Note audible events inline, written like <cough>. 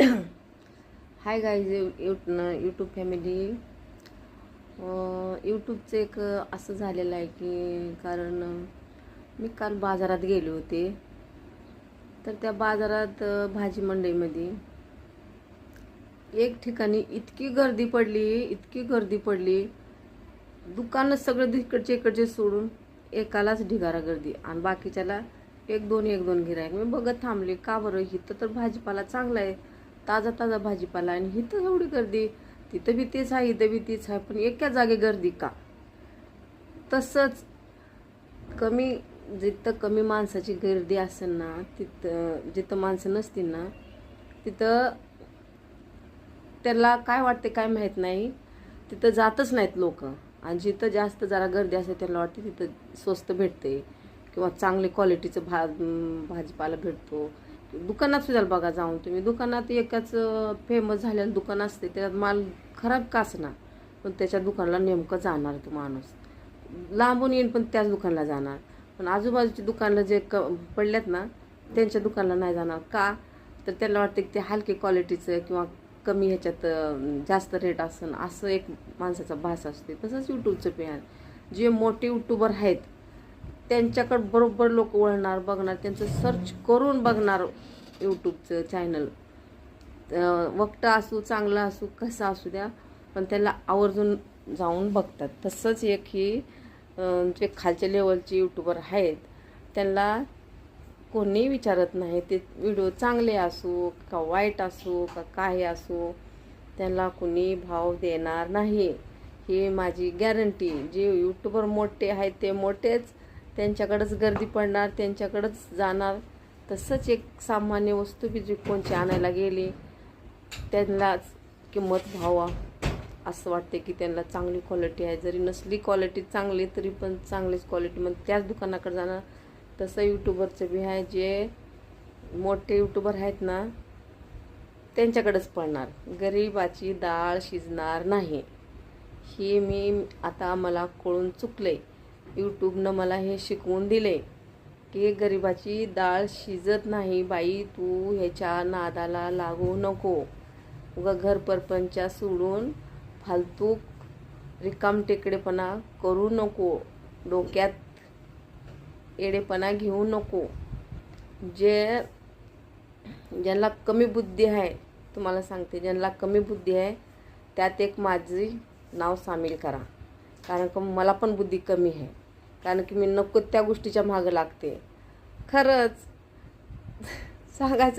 हाय guys YouTube family यूट्यूबचं एक असं झालेलं आहे की कारण मी काल बाजारात गेले होते. तर त्या बाजारात भाजी मंडईमध्ये एक ठिकाणी इतकी गर्दी पडली इतकी गर्दी पडली. दुकानं सगळं इकडचे इकडचे सोडून एकालाच ढिगारा गर्दी. आणि बाकीच्याला एक दोन एक दोन गिरायक मी बघत थांबले का बरं? इथं तर भाजीपाला चांगला आहे. ताजा ताजा भाजीपाला आणि इथं एवढी गर्दी. तिथं बी तेच आहे इथं बी तेच आहे पण एका जागी गर्दी का? तसंच कमी जिथं कमी माणसाची गर्दी असेल ना तिथं जिथं माणसं नसतील ना तिथं त्याला काय वाटते काय माहीत नाही. तिथं जातच नाहीत लोक. आणि जिथं जास्त जरा गर्दी असते त्याला वाटते तिथं स्वस्त भेटते. किंवा चांगली क्वालिटीचं भा भाजीपाला भेटतो. दुकानात सुद्धा बघा जाऊन तुम्ही. दुकानात एकाच फेमस झालेलं दुकान असते त्याच्यात माल खराब का ना पण त्याच्या दुकानाला नेमकं जाणार तो माणूस. लांबून येईन पण त्याच दुकानाला जाणार. पण आजूबाजूची दुकानला जे क पडल्यात ना त्यांच्या दुकानाला नाही जाणार. का? तर त्याला वाटतं की ते हलकी क्वालिटीचं किंवा कमी ह्याच्यात जास्त रेट असं असं एक माणसाचा भास असते तसंच यूट्यूबचं पेन जे मोठे यूट्यूबर आहेत त्यांच्याकडं बरोबर लोक वळणार बघणार त्यांचं सर्च करून बघणार यूट्यूबचं चॅनल वक्ता असू चांगला असू कसा असू द्या पण त्याला आवर्जून जाऊन बघतात. तसंच एक ही जे खालच्या लेवलचे यूट्यूबर आहेत त्यांना कोणी विचारत नाही. ते व्हिडिओ चांगले असो का वाईट असो का काय असो त्यांना कोणी भाव देणार नाही. ही माझी गॅरंटी जे यूट्यूबर मोठे आहेत ते मोठेच त्यांच्याकडंच गर्दी पडणार त्यांच्याकडंच जाणार. तसंच एक सामान्य वस्तू बी जी कोणची आणायला गेली त्यांनाच किंमत भावा असं वाटते की त्यांना चांगली क्वालिटी आहे. जरी नसली क्वालिटी चांगली तरी पण चांगलीच क्वालिटी मग त्याच दुकानाकडे जाणार. तसं यूट्यूबरचं बी आहे जे मोठे यूट्यूबर आहेत ना त्यांच्याकडेच पडणार. गरिबाची डाळ शिजणार नाही. हे मी आता मला कळून चुकले यूट्यूबनं मला हे शिकवून दिले की गरिबाची डाळ शिजत नाही बाई तू ह्याच्या नादाला लागू नको. उगा घर परपंचा सोडून फालतू रिकाम टेकडेपणा करू नको. डोक्यात येडेपणा घेऊ नको. जे ज्यांना कमी बुद्धी आहे तुम्हाला सांगते ज्यांना कमी बुद्धी आहे त्यात एक माझी नाव सामील करा. कारण का मला पण बुद्धी कमी आहे. कारण की मी नको त्या गोष्टीच्या मागं लागते. खरंच. <laughs> सांगायचं